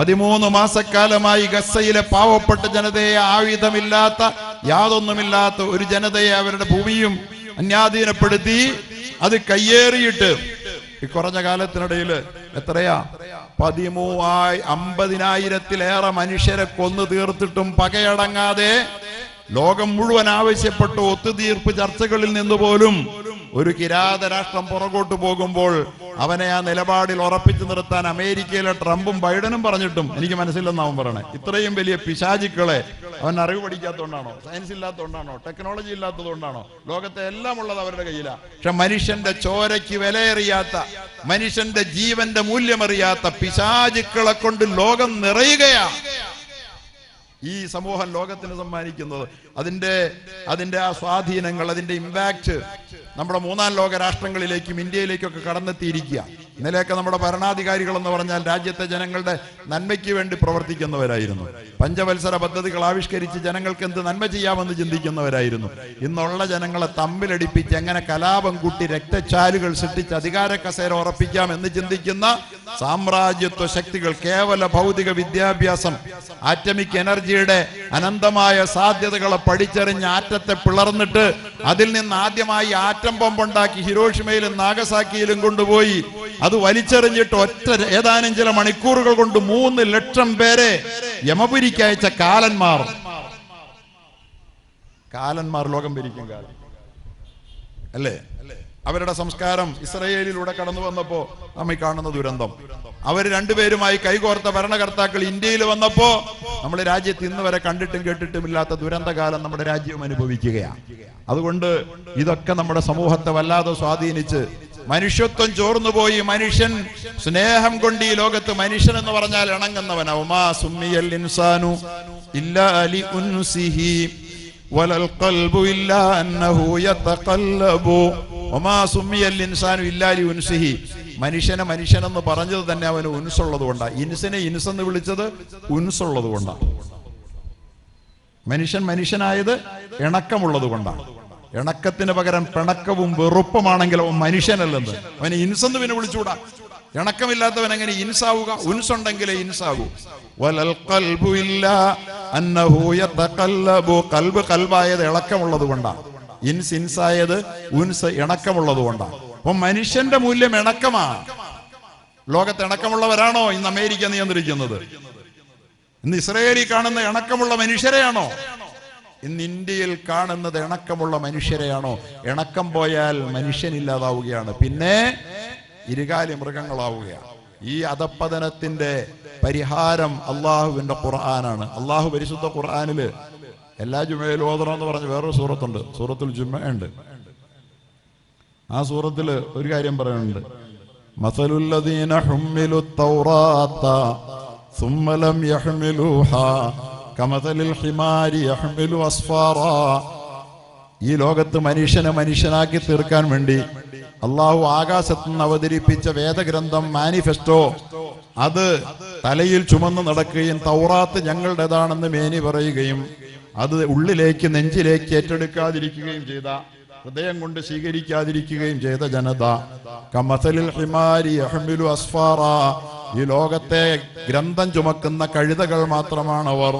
പതിമൂന്ന് മാസക്കാലമായി ഗസയിലെ പാവപ്പെട്ട ജനതയെ ആയുധമില്ലാത്ത യാതൊന്നുമില്ലാത്ത ഒരു ജനതയെ അവരുടെ ഭൂമിയും അന്യാധീനപ്പെടുത്തി അത് കയ്യേറിയിട്ട് ഈ കുറഞ്ഞ കാലത്തിനിടയിൽ എത്രയാ? പതിമൂവായി അമ്പതിനായിരത്തിലേറെ മനുഷ്യരെ കൊന്നു തീർത്തിട്ടും പകയടങ്ങാതെ ലോകം മുഴുവൻ ആവശ്യപ്പെട്ട ഒത്തുതീർപ്പ് ചർച്ചകളിൽ നിന്ന് പോലും ഒരു കിരാത രാഷ്ട്രം പുറകോട്ട് പോകുമ്പോൾ അവനെ ആ നിലപാടിൽ ഉറപ്പിച്ചു നിർത്താൻ അമേരിക്കയിലെ ട്രംപും ബൈഡനും പറഞ്ഞിട്ടും എനിക്ക് മനസ്സിലെന്ന് അവൻ പറയണേ. ഇത്രയും വലിയ പിശാചിക്കളെ അവൻ അറിവ് പഠിക്കാത്തതുകൊണ്ടാണോ? സയൻസ് ഇല്ലാത്തതുകൊണ്ടാണോ? ടെക്നോളജി ഇല്ലാത്തതുകൊണ്ടാണോ? ലോകത്തെ എല്ലാം ഉള്ളത് അവരുടെ കയ്യിലാണ് പക്ഷെ മനുഷ്യന്റെ ചോരയ്ക്ക് വിലയറിയാത്ത മനുഷ്യന്റെ ജീവന്റെ മൂല്യമറിയാത്ത പിശാചുക്കളെ കൊണ്ട് ലോകം നിറയുകയാണ് ഈ സമൂഹം ലോകത്തിന് സമ്മാനിക്കുന്നത് അതിന്റെ അതിന്റെ ആ സ്വാധീനങ്ങൾ അതിന്റെ ഇമ്പാക്ട് നമ്മുടെ മൂന്നാം ലോക രാഷ്ട്രങ്ങളിലേക്കും ഇന്ത്യയിലേക്കൊക്കെ കടന്നെത്തിയിരിക്കുക. ഇന്നലെയൊക്കെ നമ്മുടെ ഭരണാധികാരികൾ എന്ന് പറഞ്ഞാൽ രാജ്യത്തെ ജനങ്ങളുടെ നന്മയ്ക്ക് വേണ്ടി പ്രവർത്തിക്കുന്നവരായിരുന്നു. പഞ്ചവത്സര പദ്ധതികൾ ആവിഷ്കരിച്ച് ജനങ്ങൾക്ക് എന്ത് നന്മ ചെയ്യാമെന്ന് ചിന്തിക്കുന്നവരായിരുന്നു. ഇന്നുള്ള ജനങ്ങളെ തമ്മിലടിപ്പിച്ച് എങ്ങനെ കലാപം കൂട്ടി രക്തച്ചാലുകൾ സൃഷ്ടിച്ച് അധികാര കസേര ഉറപ്പിക്കാം എന്ന് ചിന്തിക്കുന്ന സാമ്രാജ്യത്വ ശക്തികൾ കേവല ഭൗതിക വിദ്യാഭ്യാസം ആറ്റമിക് എനർജിയുടെ അനന്തമായ സാധ്യതകളെ പഠിച്ചറിഞ്ഞ് ആറ്റത്തെ പിളർന്നിട്ട് അതിൽ നിന്ന് ആദ്യമായി ആറ്റം പമ്പുണ്ടാക്കി ഹിരോഷിമയിലും നാഗസാക്കിയിലും കൊണ്ടുപോയി. അത് വലിച്ചെറിഞ്ഞിട്ട് ഒറ്റ ഏതാനും ചില മണിക്കൂറുകൾ കൊണ്ട് മൂന്ന് ലക്ഷം പേരെ യമപുരിക്ക് അയച്ച കാലന്മാർ. കാലന്മാർ ലോകം ഭരിക്കും കാലം. അല്ലേ? അവരുടെ സംസ്കാരം ഇസ്രയേലിലൂടെ കടന്നു വന്നപ്പോ നമ്മൾ കാണുന്ന ദുരന്തം. അവർ രണ്ടുപേരുമായി കൈകോർത്ത ഭരണകർത്താക്കൾ ഇന്ത്യയിൽ വന്നപ്പോ നമ്മുടെ രാജ്യത്ത് ഇന്ന് വരെ കണ്ടിട്ടും കേട്ടിട്ടും ഇല്ലാത്ത ദുരന്തകാലം നമ്മുടെ രാജ്യം അനുഭവിക്കുകയാണ്. അതുകൊണ്ട് ഇതൊക്കെ നമ്മുടെ സമൂഹത്തെ വല്ലാതെ സ്വാധീനിച്ച് മനുഷ്യത്വം ചോർന്നുപോയി. മനുഷ്യൻ സ്നേഹം കൊണ്ട് ഈ ലോകത്ത് മനുഷ്യൻ എന്ന് പറഞ്ഞാൽ ഇണങ്ങുന്നവൻ ഉമാ സുമ്മിയൽ ഇൻസാനു അലി ഉൻസിഹി. ഖൽബു അന്നഹു യതഖല്ലബു. മനുഷ്യനെ മനുഷ്യനെന്ന് പറഞ്ഞത് തന്നെ അവന് ഉൻസുള്ളത് കൊണ്ടാണ് ഇൻസിനെ ഇൻസെന്ന് വിളിച്ചത് ഉൻസുള്ളത് കൊണ്ടാണ് മനുഷ്യൻ മനുഷ്യനായത് ഇണക്കമുള്ളത് കൊണ്ടാണ് ഇണക്കത്തിന് പകരം പിണക്കവും വെറുപ്പമാണെങ്കിൽ അവൻ മനുഷ്യനല്ലെന്ന്. അവന് ഇൻസെന്ന് പിന്നെ വിളിച്ചുകൂടാ. ഇണക്കമില്ലാത്തവൻ എങ്ങനെ ഇൻസാവുക? ഉൻസുണ്ടെങ്കിലേ ഇൻസാകൂ കൽബായത് ഇളക്കമുള്ളത് കൊണ്ടാണ് ഇൻസ് ഇൻസായത് ഉൻസ് ഇണക്കമുള്ളത് കൊണ്ടാണ് അപ്പൊ മനുഷ്യന്റെ മൂല്യം ഇണക്കമാണ്. ലോകത്ത് ഇണക്കമുള്ളവരാണോ ഇന്ന് അമേരിക്ക നിയന്ത്രിക്കുന്നത്? ഇന്ന് ഇസ്രയേലിൽ കാണുന്ന ഇണക്കമുള്ള മനുഷ്യരെയാണോ? ഇന്ന് ഇന്ത്യയിൽ കാണുന്നത് ഇണക്കമുള്ള മനുഷ്യരെയാണോ? ഇണക്കം പോയാൽ മനുഷ്യനില്ലാതാവുകയാണ് പിന്നെ ഇരുകാലി മൃഗങ്ങളാവുകയാണ്. ഈ അധപ്പതനത്തിന്റെ പരിഹാരം അള്ളാഹുവിന്റെ ഖുർആനാണ്. അള്ളാഹു പരിശുദ്ധ ഖുർആനിൽ എല്ലാ ജുമയിലും ഓതണം എന്ന് പറഞ്ഞ് വേറൊരു സൂറത്തുണ്ട്. സൂറത്തിൽ ജുമ ഉണ്ട്. ആ സൂറത്തിൽ ഒരു കാര്യം പറയുന്നുണ്ട് മസലുല്ലദീന ഹുമ്മിലു തൗറാത്ത സുമ്മലം യഹ്മിലുഹ കമതലിൽ ഹിമാരി യഹ്മിലു അസ്ഫാറ. ഈ ലോകത്ത് മനുഷ്യനെ മനുഷ്യനാക്കി തീർക്കാൻ വേണ്ടി അള്ളാഹു ആകാശത്ത് നിന്ന് അവതരിപ്പിച്ച വേദഗ്രന്ഥം മാനിഫെസ്റ്റോ അത് തലയിൽ ചുമന്ന് നടക്കുകയും തൗറാത്ത് ഞങ്ങളുടേതാണെന്ന് മേനി പറയുകയും അത് ഉള്ളിലേക്ക് നെഞ്ചിലേക്ക് ഏറ്റെടുക്കാതിരിക്കുകയും ചെയ്ത ഹൃദയം കൊണ്ട് സ്വീകരിക്കാതിരിക്കുകയും ചെയ്ത ജനത. കമസലിൽ ഹിമാരി അഹ്മിലു അസ്ഫാറ. ഈ ലോകത്തെ ഗ്രന്ഥം ചുമക്കുന്ന കഴുതകൾ മാത്രമാണ് അവർ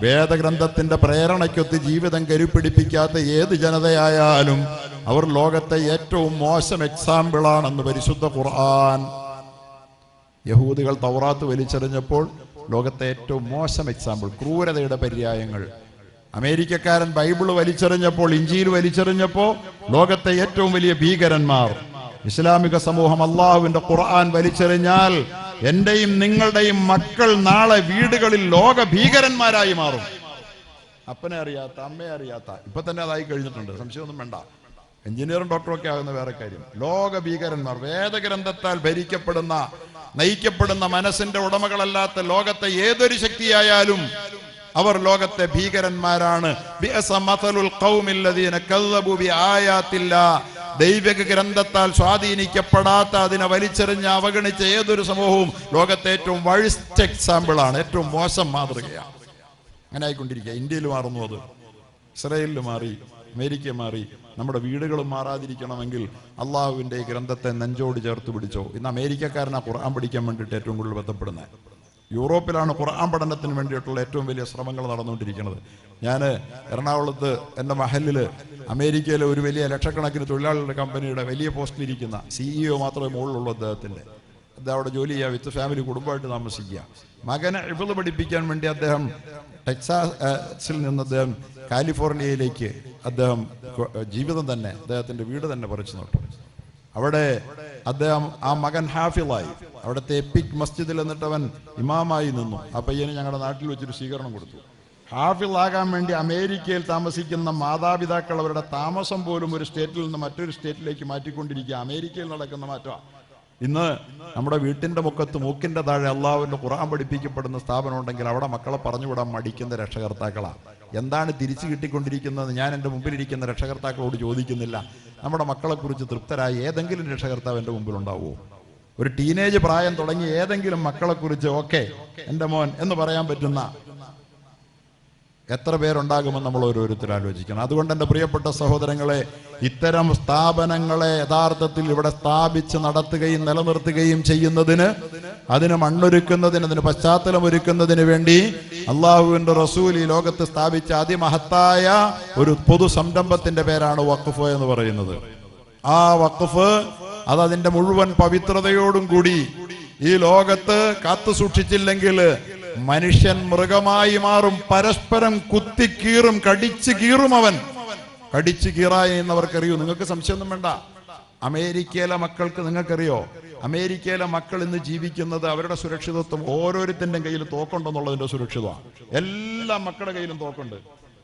വേദഗ്രന്ഥത്തിന്റെ പ്രേരണയ്ക്കൊത്ത് ജീവിതം കരുപിടിപ്പിക്കാത്ത ഏത് ജനതയായാലും അവർ ലോകത്തെ ഏറ്റവും മോശം എക്സാമ്പിളാണെന്ന് പരിശുദ്ധ ഖുർആൻ. യഹൂദികൾ തൗറാത്ത് വലിച്ചെറിഞ്ഞപ്പോൾ ലോകത്തെ ഏറ്റവും മോശം എക്സാമ്പിൾ ക്രൂരതയുടെ പര്യായങ്ങൾ. അമേരിക്കക്കാരൻ ബൈബിൾ വലിച്ചെറിഞ്ഞപ്പോൾ ഇഞ്ചിയിൽ വലിച്ചെറിഞ്ഞപ്പോൾ ലോകത്തെ ഏറ്റവും വലിയ ഭീകരന്മാർ. ഇസ്ലാമിക സമൂഹം അള്ളാഹുവിന്റെ ഖുർആൻ വലിച്ചെറിഞ്ഞാൽ എന്റെയും നിങ്ങളുടെയും മക്കൾ നാളെ വീടുകളിൽ ലോക ഭീകരന്മാരായി മാറും. അപ്പനെ അറിയാത്ത അമ്മയെ അറിയാത്ത ഇപ്പൊ തന്നെ അതായി കഴിഞ്ഞിട്ടുണ്ട് സംശയമൊന്നും വേണ്ട. എഞ്ചിനീയറും ഡോക്ടറും ഒക്കെ ആകുന്ന വേറെ കാര്യം. ലോക ഭീകരന്മാർ വേദഗ്രന്ഥത്താൽ ഭരിക്കപ്പെടുന്ന നയിക്കപ്പെടുന്ന മനസ്സിന്റെ ഉടമകളല്ലാത്ത ലോകത്തെ ഏതൊരു ശക്തിയായാലും അവർ ലോകത്തെ ഭീകരന്മാരാണ്. ദൈവിക ഗ്രന്ഥത്താൽ സ്വാധീനിക്കപ്പെടാത്ത അതിനെ വലിച്ചെറിഞ്ഞ് അവഗണിച്ച ഏതൊരു സമൂഹവും ലോകത്തെ ഏറ്റവും വഴിസ്റ്റ് എക്സാമ്പിൾ ആണ്. ഏറ്റവും മോശം മാതൃകയാണ്. അങ്ങനെ ആയിക്കൊണ്ടിരിക്കുക ഇന്ത്യയിൽ മാറുന്നു അത്. ഇസ്രയേലിൽ മാറി അമേരിക്ക മാറി നമ്മുടെ വീടുകളും മാറാതിരിക്കണമെങ്കിൽ അള്ളാഹുവിന്റെ ഗ്രന്ഥത്തെ നെഞ്ചോട് ചേർത്ത് പിടിച്ചോ. ഇന്ന് അമേരിക്കക്കാരനാ ഖുർആൻ പഠിക്കാൻ വേണ്ടിയിട്ട് ഏറ്റവും കൂടുതൽ ബന്ധപ്പെടുന്നത്. യൂറോപ്പിലാണ് ഖുർആൻ പഠനത്തിന് വേണ്ടിയിട്ടുള്ള ഏറ്റവും വലിയ ശ്രമങ്ങൾ നടന്നുകൊണ്ടിരിക്കുന്നത്. ഞാൻ എറണാകുളത്ത് എന്റെ മഹലിൽ അമേരിക്കയിലെ ഒരു വലിയ ലക്ഷക്കണക്കിന് തൊഴിലാളികളുടെ കമ്പനിയുടെ വലിയ പോസ്റ്റിലിരിക്കുന്ന സിഇഒ മാത്രമേ മുകളിലുള്ളൂ അദ്ദേഹത്തിന്റെ. അദ്ദേഹം അവിടെ ജോലി ചെയ്യുക വിത്ത് ഫാമിലി കുടുംബമായിട്ട് താമസിക്കുക. മകനെ ഇവൾ പഠിപ്പിക്കാൻ വേണ്ടി അദ്ദേഹം ടെക്സാസിൽ നിന്ന് അദ്ദേഹം കാലിഫോർണിയയിലേക്ക് അദ്ദേഹം ജീവിതം തന്നെ അദ്ദേഹത്തിന്റെ വീട് തന്നെ പറിച്ചു നട്ടു. അവിടെ അദ്ദേഹം ആ മകൻ ഹാഫിളായി. അവിടുത്തെ എപ്പിക് മസ്ജിദിൽ എന്നിട്ട് അവൻ ഇമാമായി നിന്നു. ആ പയ്യന് ഞങ്ങളുടെ നാട്ടിൽ വെച്ചൊരു സ്വീകരണം കൊടുത്തു. ഹാഫിളാകാൻ വേണ്ടി അമേരിക്കയിൽ താമസിക്കുന്ന മാതാപിതാക്കൾ അവരുടെ താമസം പോലും ഒരു സ്റ്റേറ്റിൽ നിന്ന് മറ്റൊരു സ്റ്റേറ്റിലേക്ക് മാറ്റിക്കൊണ്ടിരിക്കുക. അമേരിക്കയിൽ നടക്കുന്ന മാറ്റമാണ് ഇന്ന് നമ്മുടെ വീട്ടിന്റെ മുഖത്ത് മൂക്കിന്റെ താഴെ അള്ളാഹുവിന്റെ ഖുർആൻ പഠിപ്പിക്കപ്പെടുന്ന സ്ഥാപനം ഉണ്ടെങ്കിൽ അവിടെ മക്കളെ പറഞ്ഞുവിടാൻ മടിക്കുന്ന രക്ഷകർത്താക്കളാണ് എന്താണ് തിരിച്ചു കിട്ടിക്കൊണ്ടിരിക്കുന്നത്? ഞാൻ എന്റെ മുമ്പിലിരിക്കുന്ന രക്ഷകർത്താക്കളോട് ചോദിക്കുന്നില്ല. നമ്മുടെ മക്കളെക്കുറിച്ച് തൃപ്തരായ ഏതെങ്കിലും രക്ഷകർത്താവ് എന്റെ മുമ്പിൽ ഉണ്ടാവുമോ ഒരു ടീനേജ് പ്രായം തുടങ്ങി ഏതെങ്കിലും മക്കളെക്കുറിച്ച് ഓക്കെ എന്റെ മോൻ എന്ന് പറയാൻ പറ്റുന്ന എത്ര പേരുണ്ടാകുമെന്ന് നമ്മൾ ഓരോരുത്തർ ആലോചിക്കണം. അതുകൊണ്ട് എന്റെ പ്രിയപ്പെട്ട സഹോദരങ്ങളെ ഇത്തരം സ്ഥാപനങ്ങളെ യഥാർത്ഥത്തിൽ ഇവിടെ സ്ഥാപിച്ച് നടത്തുകയും നിലനിർത്തുകയും ചെയ്യുന്നതിന് അതിന് മണ്ണൊരുക്കുന്നതിന് അതിന് പശ്ചാത്തലം ഒരുക്കുന്നതിന് വേണ്ടി അള്ളാഹുവിന്റെ റസൂൽ ഈ ലോകത്ത് സ്ഥാപിച്ച അതിമഹത്തായ ഒരു പൊതു സംരംഭത്തിന്റെ പേരാണ് വഖഫ് എന്ന് പറയുന്നത്. ആ വഖഫ് അത് അതിന്റെ മുഴുവൻ പവിത്രതയോടും കൂടി ഈ ലോകത്ത് കാത്തു സൂക്ഷിച്ചില്ലെങ്കിൽ മനുഷ്യൻ മൃഗമായി മാറും പരസ്പരം കുത്തിക്കീറും കടിച്ചു കീറും അവൻ. കടിച്ചു കീറായി എന്നവർക്കറിയൂ? നിങ്ങൾക്ക് സംശയമൊന്നും വേണ്ട. അമേരിക്കയിലെ മക്കൾക്ക് നിങ്ങൾക്കറിയോ? അമേരിക്കയിലെ മക്കൾ ഇന്ന് ജീവിക്കുന്നത് അവരുടെ സുരക്ഷിതത്വം ഓരോരുത്തന്റെ കയ്യിൽ തോക്കുണ്ടെന്നുള്ളതിന്റെ സുരക്ഷിതമാണ്. എല്ലാ മക്കളുടെ കയ്യിലും തോക്കുണ്ട്.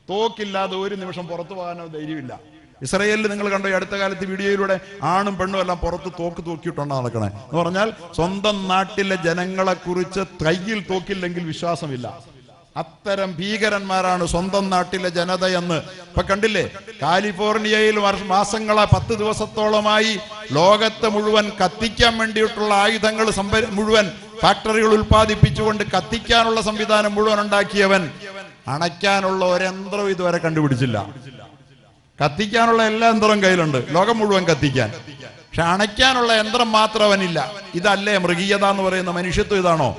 തോക്കില്ലാതെ ഒരു നിമിഷം പുറത്തു പോകാനോ ധൈര്യമില്ല. ഇസ്രയേലിൽ നിങ്ങൾ കണ്ടോ അടുത്ത കാലത്ത് വീഡിയോയിലൂടെ ആണും പെണ്ണും എല്ലാം പുറത്ത് തോക്ക് തൂക്കിയിട്ടുണ്ടോ നടക്കണേ. എന്ന് പറഞ്ഞാൽ സ്വന്തം നാട്ടിലെ ജനങ്ങളെ കുറിച്ച് കയ്യിൽ തോക്കില്ലെങ്കിൽ വിശ്വാസമില്ല. അത്തരം ഭീകരന്മാരാണ് സ്വന്തം നാട്ടിലെ ജനതയെന്ന് ഇപ്പൊ കണ്ടില്ലേ? കാലിഫോർണിയയിൽ മാസങ്ങളെ പത്ത് ദിവസത്തോളമായി ലോകത്തെ മുഴുവൻ കത്തിക്കാൻ വേണ്ടിയിട്ടുള്ള ആയുധങ്ങൾ മുഴുവൻ ഫാക്ടറികൾ ഉൽപ്പാദിപ്പിച്ചുകൊണ്ട് കത്തിക്കാനുള്ള സംവിധാനം മുഴുവൻ ഉണ്ടാക്കിയവൻ അണയ്ക്കാനുള്ള ഒരന്ത്രം ഇതുവരെ കണ്ടുപിടിച്ചില്ല. കത്തിക്കാനുള്ള എല്ലാ യന്ത്രം കയ്യിലുണ്ട്. ലോകം മുഴുവൻ കത്തിക്കാൻ. പക്ഷെ അണയ്ക്കാനുള്ള യന്ത്രം മാത്രം അവനില്ല. ഇതല്ലേ മൃഗീയത എന്ന് പറയുന്ന മനുഷ്യത്വം ഇതാണോ?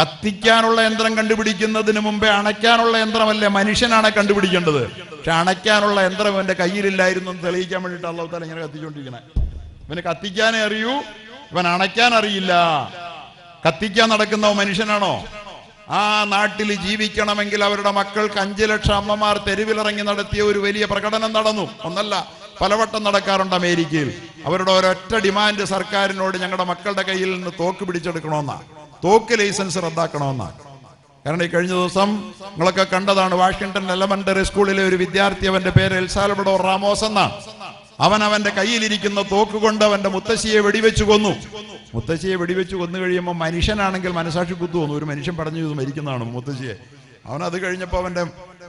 കത്തിക്കാനുള്ള യന്ത്രം കണ്ടുപിടിക്കുന്നതിന് മുമ്പേ അണയ്ക്കാനുള്ള യന്ത്രമല്ലേ മനുഷ്യനാണ് കണ്ടുപിടിക്കേണ്ടത്? പക്ഷെ അണയ്ക്കാനുള്ള യന്ത്രം ഇവന്റെ കയ്യിലില്ലായിരുന്നു എന്ന് തെളിയിക്കാൻ വേണ്ടിയിട്ട് അള്ളാഹു താല ഇങ്ങനെ കത്തിച്ചുകൊണ്ടിരിക്കണേ ഇവന് കത്തിക്കാനേ അറിയൂ. ഇവൻ അണയ്ക്കാൻ അറിയില്ല. കത്തിക്കാൻ നടക്കുന്നവ മനുഷ്യനാണോ? ആ നാട്ടിൽ ജീവിക്കണമെങ്കിൽ അവരുടെ മക്കൾക്ക് അഞ്ചു ലക്ഷം അമ്മമാർ തെരുവിലിറങ്ങി നടത്തിയ ഒരു വലിയ പ്രകടനം നടന്നു. ഒന്നല്ല പലവട്ടം നടക്കാറുണ്ട് അമേരിക്കയിൽ. അവരുടെ ഒരൊറ്റ ഡിമാൻഡ് സർക്കാരിനോട് ഞങ്ങളുടെ മക്കളുടെ കയ്യിൽ നിന്ന് തോക്ക് പിടിച്ചെടുക്കണമെന്നാ. തോക്ക് ലൈസൻസ് റദ്ദാക്കണമെന്നാ. കാരണം ഈ കഴിഞ്ഞ ദിവസം നിങ്ങളൊക്കെ കണ്ടതാണ് വാഷിങ്ടൺ എലമെന്ററി സ്കൂളിലെ ഒരു വിദ്യാർത്ഥി അവന്റെ പേര് എൽസാലബഡോ റാമോസ് എന്നാണ്. അവൻ അവന്റെ കയ്യിലിരിക്കുന്ന തോക്ക് കൊണ്ട് അവന്റെ മുത്തശ്ശിയെ വെടിവെച്ചു കൊന്നു. മുത്തശ്ശിയെ വെടിവെച്ചു കൊന്നു കഴിയുമ്പോൾ മനുഷ്യനാണെങ്കിൽ മനസാക്ഷി കുത്തു വന്നു. ഒരു മനുഷ്യൻ പറഞ്ഞു ഇത് മരിക്കുന്നതാണ് മുത്തശ്ശിയെ? അവൻ അത് കഴിഞ്ഞപ്പോൾ അവന്റെ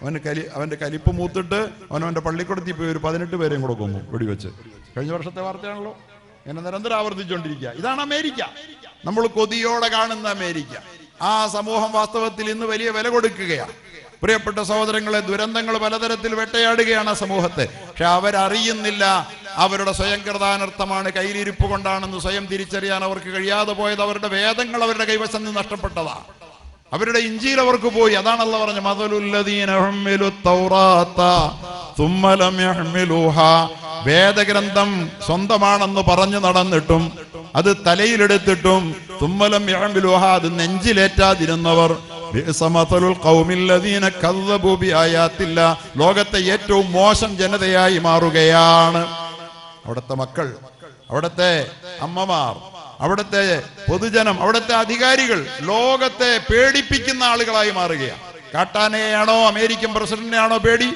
അവന് കലി അവന്റെ കലിപ്പ് മൂത്തിട്ട് അവൻ അവന്റെ പള്ളിക്കൂടത്തിൽ പോയി ഒരു പതിനെട്ട് പേരെയും കൂടെ കൊന്നു വെടിവെച്ച്. കഴിഞ്ഞ വർഷത്തെ വാർത്തയാണല്ലോ. ഇങ്ങനെ നിരന്തരം ആവർത്തിച്ചുകൊണ്ടിരിക്കുക. ഇതാണ് അമേരിക്ക. നമ്മൾ കൊതിയോടെ കാണുന്ന അമേരിക്ക. ആ സമൂഹം വാസ്തവത്തിൽ ഇന്ന് വലിയ വില കൊടുക്കുകയാണ്. പ്രിയപ്പെട്ട സഹോദരങ്ങളെ ദുരന്തങ്ങൾ പലതരത്തിൽ വെട്ടയാടുകയാണ് ആ സമൂഹത്തെ പക്ഷെ അവരറിയുന്നില്ല അവരുടെ സ്വയം കൃതാനർത്ഥമാണ് കയ്യിലിരിപ്പ് കൊണ്ടാണെന്ന് സ്വയം തിരിച്ചറിയാൻ അവർക്ക് കഴിയാതെ പോയത് അവരുടെ വേദങ്ങൾ അവരുടെ കൈവശം നിന്ന് നഷ്ടപ്പെട്ടതാണ് അവരുടെ ഇഞ്ചിയിൽ അവർക്ക് പോയി അതാണല്ലോ പറഞ്ഞ. വേദഗ്രന്ഥം സ്വന്തമാണെന്ന് പറഞ്ഞു നടന്നിട്ടും അത് തലയിലെടുത്തിട്ടും തുമ്മലം അത് നെഞ്ചിലേറ്റാതിരുന്നവർ ലോകത്തെ ഏറ്റവും മോശം ജനതയായി മാറുകയാണ്. അവിടുത്തെ മക്കൾ അവിടുത്തെ അമ്മമാർ അവിടുത്തെ പൊതുജനം അവിടുത്തെ അധികാരികൾ ലോകത്തെ പേടിപ്പിക്കുന്ന ആളുകളായി മാറുകയാണ്. കാട്ടാനയാണോ അമേരിക്കൻ പ്രസിഡന്റിനെയാണോ പേടി?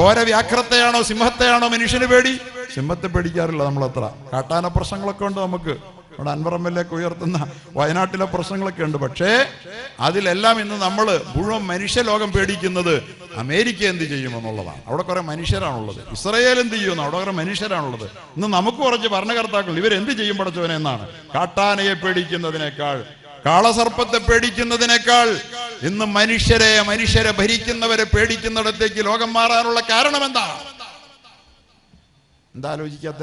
ഘോരവ്യാഘ്രത്തെയാണോ സിംഹത്തെയാണോ മനുഷ്യന് പേടി? സിംഹത്തെ പേടിക്കാറില്ല നമ്മളത്ര. കാട്ടാന പ്രശ്നങ്ങളൊക്കെ ഉണ്ട് നമുക്ക്. എം എൽ ഉയർത്തുന്ന വയനാട്ടിലെ പ്രശ്നങ്ങളൊക്കെ ഉണ്ട്. പക്ഷേ അതിലെല്ലാം ഇന്ന് നമ്മൾ മുഴുവൻ മനുഷ്യലോകം പേടിക്കുന്നത് അമേരിക്ക എന്ത് ചെയ്യുമെന്നുള്ളതാണ്. അവിടെ കുറെ മനുഷ്യരാണുള്ളത്. ഇസ്രയേൽ എന്ത് ചെയ്യുമെന്ന് അവിടെ കുറെ മനുഷ്യരാണുള്ളത്. ഇന്ന് നമുക്ക് കുറച്ച് ഭരണകർത്താക്കൾ ഇവരെന്ത് ചെയ്യും പഠിച്ചവനെ എന്നാണ്. കാട്ടാനയെ പേടിക്കുന്നതിനേക്കാൾ കാളസർപ്പത്തെ പേടിക്കുന്നതിനേക്കാൾ ഇന്ന് മനുഷ്യരെ മനുഷ്യരെ ഭരിക്കുന്നവരെ പേടിക്കുന്നിടത്തേക്ക് ലോകം മാറാനുള്ള കാരണം എന്താ എന്താ ആലോചിക്കാത്ത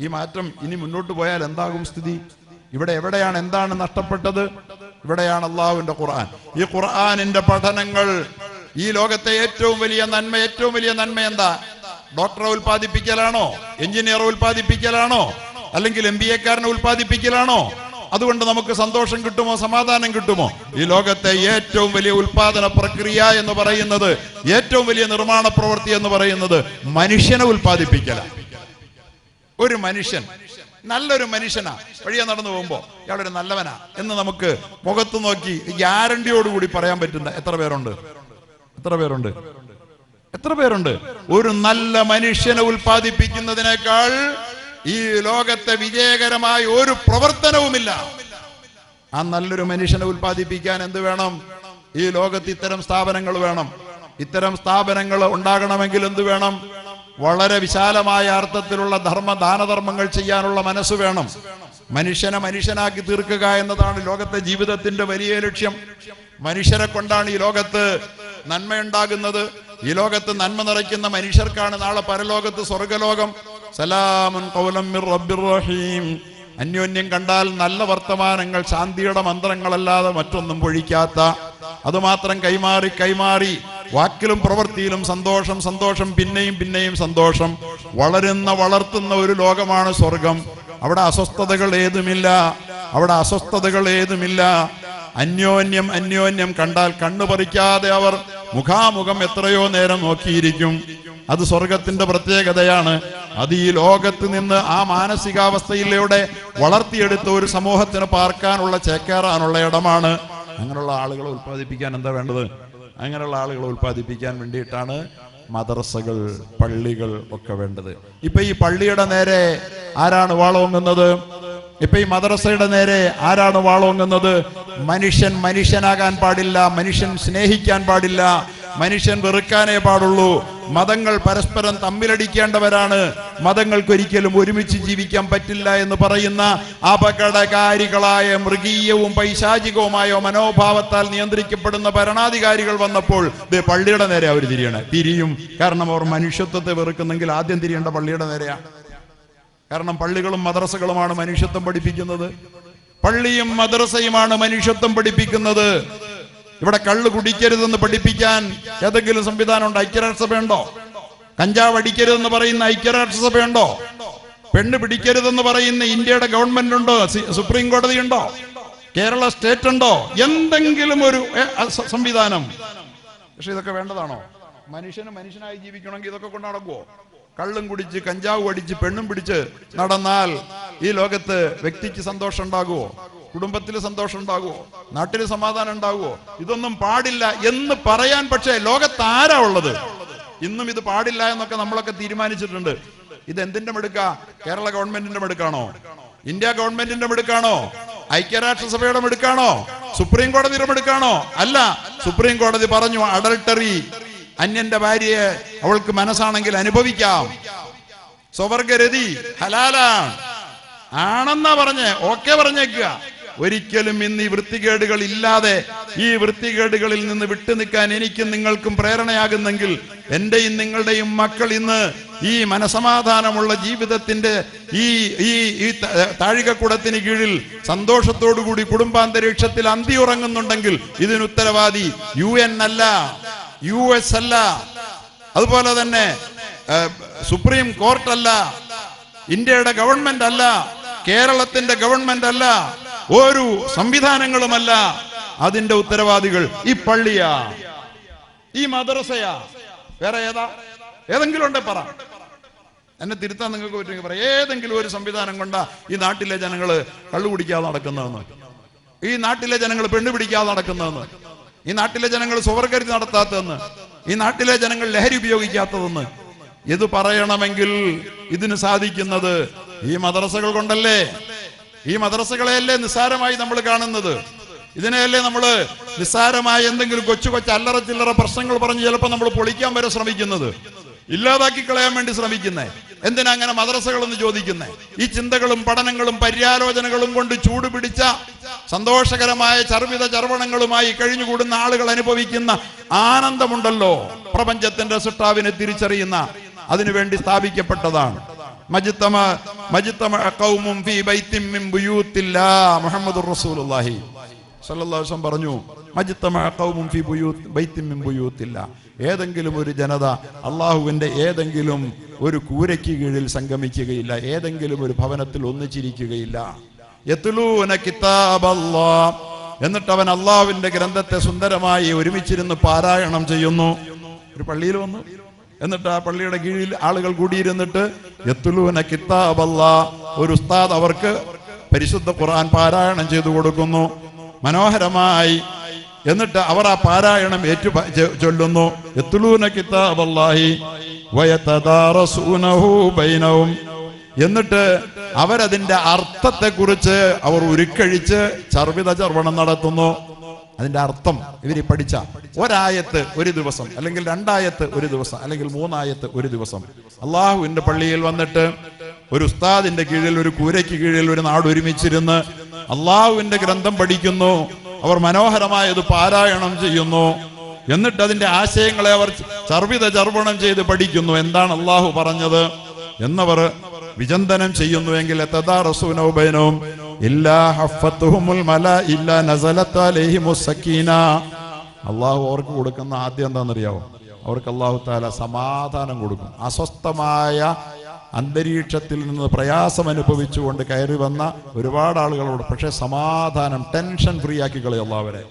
ഈ മാറ്റം ഇനി മുന്നോട്ട് പോയാൽ എന്താകും സ്ഥിതി? ഇവിടെ എവിടെയാണ് എന്താണ് നഷ്ടപ്പെട്ടത്? ഇവിടെയാണ് അള്ളാഹുവിന്റെ ഖുർആൻ. ഈ ഖുർആാനിന്റെ പഠനങ്ങൾ ഈ ലോകത്തെ ഏറ്റവും വലിയ നന്മ ഏറ്റവും വലിയ നന്മ എന്താ? ഡോക്ടറെ ഉൽപ്പാദിപ്പിക്കലാണോ? എഞ്ചിനീയറെ ഉൽപ്പാദിപ്പിക്കലാണോ? അല്ലെങ്കിൽ എം ബി എക്കാരനെ ഉൽപ്പാദിപ്പിക്കലാണോ? അതുകൊണ്ട് നമുക്ക് സന്തോഷം കിട്ടുമോ? സമാധാനം കിട്ടുമോ? ഈ ലോകത്തെ ഏറ്റവും വലിയ ഉൽപാദന പ്രക്രിയ എന്ന് പറയുന്നത് ഏറ്റവും വലിയ നിർമ്മാണ പ്രവൃത്തി എന്ന് പറയുന്നത് മനുഷ്യനെ ഉൽപ്പാദിപ്പിക്കലാണ്. ഒരു മനുഷ്യൻ നല്ലൊരു മനുഷ്യനാ. വഴിയെ നടന്നു പോകുമ്പോ ഇയാളൊരു നല്ലവനാ എന്ന് നമുക്ക് മുഖത്ത് നോക്കി ഗ്യാരണ്ടിയോടുകൂടി പറയാൻ പറ്റുന്ന എത്ര പേരുണ്ട്? എത്ര പേരുണ്ട്? എത്ര പേരുണ്ട്? ഒരു നല്ല മനുഷ്യനെ ഉൽപ്പാദിപ്പിക്കുന്നതിനേക്കാൾ ഈ ലോകത്തെ വിജയകരമായ ഒരു പ്രവർത്തനവുമില്ല. ആ നല്ലൊരു മനുഷ്യനെ ഉൽപ്പാദിപ്പിക്കാൻ എന്ത് വേണം? ഈ ലോകത്ത് ഇത്തരം സ്ഥാപനങ്ങൾ വേണം. ഇത്തരം സ്ഥാപനങ്ങൾ ഉണ്ടാകണമെങ്കിൽ എന്ത് വേണം? വളരെ വിശാലമായ അർത്ഥത്തിലുള്ള ധർമ്മ ദാനധർമ്മങ്ങൾ ചെയ്യാനുള്ള മനസ്സ് വേണം. മനുഷ്യനെ മനുഷ്യനാക്കി തീർക്കുക എന്നതാണ് ലോകത്തെ ജീവിതത്തിന്റെ വലിയ ലക്ഷ്യം. മനുഷ്യരെ കൊണ്ടാണ് ഈ ലോകത്ത് നന്മയുണ്ടാകുന്നത്. ഈ ലോകത്ത് നന്മ നിറയ്ക്കുന്ന മനുഷ്യർക്കാണ് നാളെ പരലോകത്ത് സ്വർഗലോകം. സലാമുൻ റഹീം. അന്യോന്യം കണ്ടാൽ നല്ല വർത്തമാനങ്ങൾ ശാന്തിയുടെ മന്ത്രങ്ങളല്ലാതെ മറ്റൊന്നും പൊഴിക്കാത്ത. അതുമാത്രം കൈമാറി കൈമാറി വാക്കിലും പ്രവൃത്തിയിലും സന്തോഷം സന്തോഷം പിന്നെയും പിന്നെയും സന്തോഷം. വളരുന്ന വളർത്തുന്ന ഒരു ലോകമാണ് സ്വർഗം. അവിടെ അസ്വസ്ഥതകൾ ഏതുമില്ല. അവിടെ അസ്വസ്ഥതകൾ ഏതുമില്ല. അന്യോന്യം അന്യോന്യം കണ്ടാൽ കണ്ണു പറിക്കാതെ അവർ മുഖാമുഖം എത്രയോ നേരം നോക്കിയിരിക്കും. അത് സ്വർഗത്തിന്റെ പ്രത്യേകതയാണ്. അത് ഈ ലോകത്ത് നിന്ന് ആ മാനസികാവസ്ഥയിലൂടെ വളർത്തിയെടുത്ത ഒരു സമൂഹത്തിന് പാർക്കാനുള്ള ചേക്കേറാനുള്ള ഇടമാണ്. അങ്ങനെയുള്ള ആളുകളെ ഉത്പാദിപ്പിക്കാൻ എന്താ വേണ്ടത്? അങ്ങനെയുള്ള ആളുകളെ ഉൽപ്പാദിപ്പിക്കാൻ വേണ്ടിയിട്ടാണ് മദ്രസകൾ പള്ളികൾ ഒക്കെ വേണ്ടത്. ഇപ്പൊ ഈ പള്ളിയുടെ നേരെ ആരാണ് വാളോങ്ങുന്നത്? ഇപ്പൊ ഈ മദ്രസയുടെ നേരെ ആരാണ് വാളോങ്ങുന്നത്? മനുഷ്യൻ മനുഷ്യനാകാൻ പാടില്ല മനുഷ്യൻ സ്നേഹിക്കാൻ പാടില്ല മനുഷ്യൻ വെറുക്കാനേ പാടുള്ളൂ. മതങ്ങൾ പരസ്പരം തമ്മിലടിക്കേണ്ടവരാണ്. മതങ്ങൾക്കൊരിക്കലും ഒരുമിച്ച് ജീവിക്കാൻ പറ്റില്ല എന്ന് പറയുന്ന അപകടകാരികളായ മൃഗീയവും പൈശാചികവുമായ മനോഭാവത്താൽ നിയന്ത്രിക്കപ്പെടുന്ന ഭരണാധികാരികൾ വന്നപ്പോൾ ദേ പള്ളിയുടെ നേരെ അവർ തിരിയണേ. തിരിയും. കാരണം അവർ മനുഷ്യത്വത്തെ വെറുക്കുന്നെങ്കിൽ ആദ്യം തിരിയേണ്ട പള്ളിയുടെ നേരെയാണ് കാരണം പള്ളികളും മദ്രസകളുമാണ് മനുഷ്യത്വം പഠിപ്പിക്കുന്നത്. പള്ളിയും മദ്രസയുമാണ് മനുഷ്യത്വം പഠിപ്പിക്കുന്നത്. ഇവിടെ കള്ള് കുടിക്കരുതെന്ന് പഠിപ്പിക്കാൻ ഏതെങ്കിലും സംവിധാനം ഉണ്ടോ? ഐക്യരാഷ്ട്രസഭയുണ്ടോ? കഞ്ചാവ് അടിക്കരുതെന്ന് പറയുന്ന ഐക്യരാഷ്ട്രസഭയുണ്ടോ? പെണ്ണ് പിടിക്കരുതെന്ന് പറയുന്ന ഇന്ത്യയുടെ ഗവൺമെന്റ് ഉണ്ടോ സുപ്രീം കോടതി ഉണ്ടോ? കേരള സ്റ്റേറ്റ് ഉണ്ടോ? എന്തെങ്കിലും ഒരു സംവിധാനം. പക്ഷെ ഇതൊക്കെ വേണ്ടതാണോ? മനുഷ്യന് മനുഷ്യനായി ജീവിക്കണമെങ്കിൽ ഇതൊക്കെ കൊണ്ട് നടക്കുവോ? കള്ളും കുടിച്ച് കഞ്ചാവ് അടിച്ച് പെണ്ണും പിടിച്ച് നടന്നാൽ ഈ ലോകത്ത് വ്യക്തിക്ക് സന്തോഷം ഉണ്ടാകുവോ? കുടുംബത്തിൽ സന്തോഷം ഉണ്ടാകുമോ നാട്ടിൽ സമാധാനം ഉണ്ടാകുമോ ഇതൊന്നും പാടില്ല എന്ന് പറയാൻ പക്ഷേ ലോകത്ത് ആരാ ഉള്ളത്? ഇന്നും ഇത് പാടില്ല എന്നൊക്കെ നമ്മളൊക്കെ തീരുമാനിച്ചിട്ടുണ്ട്. ഇത് എന്തിന്റെ മെടുക്ക? കേരള ഗവൺമെന്റിന്റെ മെടുക്കാണോ? ഇന്ത്യ ഗവൺമെന്റിന്റെ മെടുക്കാണോ? ഐക്യരാഷ്ട്രസഭയുടെ മെടുക്കാണോ? സുപ്രീം കോടതിയുടെ മെടുക്കാണോ? അല്ല സുപ്രീം കോടതി പറഞ്ഞു അഡൾട്ടറി അന്യന്റെ ഭാര്യയെ അവൾക്ക് മനസ്സാണെങ്കിൽ അനുഭവിക്കാം. സ്വവർഗരതി ഹലാലാണ്. ആണെന്നാ പറഞ്ഞേ ഓക്കെ പറഞ്ഞേക്കുക. ഒരിക്കലും ഇന്ന് ഈ വൃത്തികേടുകൾ ഇല്ലാതെ ഈ വൃത്തികേടുകളിൽ നിന്ന് വിട്ടു നിൽക്കാൻ എനിക്കും നിങ്ങൾക്കും പ്രേരണയാകുന്നെങ്കിൽ എന്റെയും നിങ്ങളുടെയും മക്കൾ ഇന്ന് ഈ മനസമാധാനമുള്ള ജീവിതത്തിന്റെ ഈ ഈ ഈ താഴികക്കുടത്തിന് കീഴിൽ സന്തോഷത്തോടുകൂടി കുടുംബാന്തരീക്ഷത്തിൽ അന്തി ഉറങ്ങുന്നുണ്ടെങ്കിൽ ഇതിന് ഉത്തരവാദി യു എൻ അല്ല യു എസ് അല്ല. അതുപോലെ തന്നെ സുപ്രീം കോർട്ടല്ല ഇന്ത്യയുടെ ഗവൺമെന്റ് അല്ല കേരളത്തിന്റെ ഗവൺമെന്റ് അല്ല ഒരു സംവിധാനങ്ങളുമല്ല അതിന്റെ ഉത്തരവാദികൾ ഈ പള്ളിയാ ഈ മദ്രസയാ. വേറെ ഏതാ? ഏതെങ്കിലും ഉണ്ടെ പറ. എന്നെ തിരുത്താൻ നിങ്ങൾക്ക് പറ്റുമെങ്കിൽ പറയാം ഏതെങ്കിലും ഒരു സംവിധാനം കൊണ്ടാ ഈ നാട്ടിലെ ജനങ്ങൾ കള്ളു കുടിക്കാതെ നടക്കുന്നതെന്ന്. ഈ നാട്ടിലെ ജനങ്ങൾ പെണ്ണു പിടിക്കാതെ നടക്കുന്നതെന്ന്. ഈ നാട്ടിലെ ജനങ്ങൾ സുവർഗരി നടത്താത്തതെന്ന്. ഈ നാട്ടിലെ ജനങ്ങൾ ലഹരി ഉപയോഗിക്കാത്തതെന്ന്. ഇത് പറയണമെങ്കിൽ ഇതിന് സാധിക്കുന്നത് ഈ മദ്രസകൾ കൊണ്ടല്ലേ? ഈ മദ്രസകളെയല്ലേ നിസ്സാരമായി നമ്മൾ കാണുന്നത്? ഇതിനെയല്ലേ നമ്മൾ നിസ്സാരമായ എന്തെങ്കിലും കൊച്ചു കൊച്ചു അല്ലറ ചില്ലറ പ്രശ്നങ്ങൾ പറഞ്ഞ് ചിലപ്പോൾ നമ്മൾ പൊളിക്കാൻ വരെ ശ്രമിക്കുന്നത്. ഇല്ലാതാക്കി കളയാൻ വേണ്ടി ശ്രമിക്കുന്നേ. എന്തിനാ അങ്ങനെ മദ്രസകൾ എന്ന് ചോദിക്കുന്നേ? ഈ ചിന്തകളും പഠനങ്ങളും പര്യാലോചനകളും കൊണ്ട് ചൂട് പിടിച്ച സന്തോഷകരമായ ചർവിത ചർവണങ്ങളുമായി കഴിഞ്ഞുകൂടുന്ന ആളുകൾ അനുഭവിക്കുന്ന ആനന്ദമുണ്ടല്ലോ. പ്രപഞ്ചത്തിന്റെ സൃഷ്ടാവിനെ തിരിച്ചറിയുന്ന അതിനുവേണ്ടി സ്ഥാപിക്കപ്പെട്ടതാണ്. പറഞ്ഞു ഏതെങ്കിലും ഒരു ജനത അള്ളാഹുവിന്റെ ഏതെങ്കിലും ഒരു കൂരയ്ക്ക് കീഴിൽ സംഗമിക്കുകയില്ല ഏതെങ്കിലും ഒരു ഭവനത്തിൽ ഒന്നിച്ചിരിക്കുകയില്ല. കിതാബല്ലാ എന്നിട്ട് അവൻ അള്ളാഹുവിന്റെ ഗ്രന്ഥത്തെ സുന്ദരമായി ഒരുമിച്ചിരുന്ന് പാരായണം ചെയ്യുന്നു. ഒരു പള്ളിയിൽ വന്നു. എന്നിട്ട് ആ പള്ളിയുടെ കീഴിൽ ആളുകൾ കൂടിയിരുന്നിട്ട് എത്തുലൂന കിത്താബല്ല ഒരു ഉസ്താദ് അവർക്ക് പരിശുദ്ധ ഖുർആൻ പാരായണം ചെയ്തു കൊടുക്കുന്നു. മനോഹരമായി. എന്നിട്ട് അവർ ആ പാരായണം ഏറ്റു ചൊല്ലുന്നു. എത്തുലൂന വയതദാറസൂനഹു ബൈനഹും. എന്നിട്ട് അവരതിന്റെ അർത്ഥത്തെക്കുറിച്ച് അവർ ഉരുക്കഴിച്ച് ചർവിത ചർവണം നടത്തുന്നു. അതിന്റെ അർത്ഥം ഇവർ പഠിച്ച ഒരായത്ത് ഒരു ദിവസം അല്ലെങ്കിൽ രണ്ടായത്ത് ഒരു ദിവസം അല്ലെങ്കിൽ മൂന്നായത്ത് ഒരു ദിവസം. അള്ളാഹുവിന്റെ പള്ളിയിൽ വന്നിട്ട് ഒരു ഉസ്താദിന്റെ കീഴിൽ ഒരു കൂരയ്ക്ക് കീഴിൽ ഒരു നാട് ഒരുമിച്ചിരുന്ന് അള്ളാഹുവിന്റെ ഗ്രന്ഥം പഠിക്കുന്നു. അവർ മനോഹരമായത് പാരായണം ചെയ്യുന്നു. എന്നിട്ട് അതിന്റെ ആശയങ്ങളെ അവർ ചർവിത ചർവണം ചെയ്ത് പഠിക്കുന്നു. എന്താണ് അള്ളാഹു പറഞ്ഞത്? എന്നവർ വിചന്തനം ചെയ്യുന്നുവെങ്കിൽ എത്തദാറസൂനൗബൈനവും ഇല്ലാ അള്ളാഹു അവർക്ക് കൊടുക്കുന്ന ആദ്യം എന്താണെന്നറിയാവോ? അവർക്ക് അള്ളാഹു താല സമാധാനം കൊടുക്കും. അസ്വസ്ഥമായ അന്തരീക്ഷത്തിൽ നിന്ന് പ്രയാസം അനുഭവിച്ചുകൊണ്ട് കയറി വന്ന ഒരുപാട് ആളുകളോട് പക്ഷേ സമാധാനം ടെൻഷൻ ഫ്രീ ആക്കി കളയും അള്ളാഹുവരെ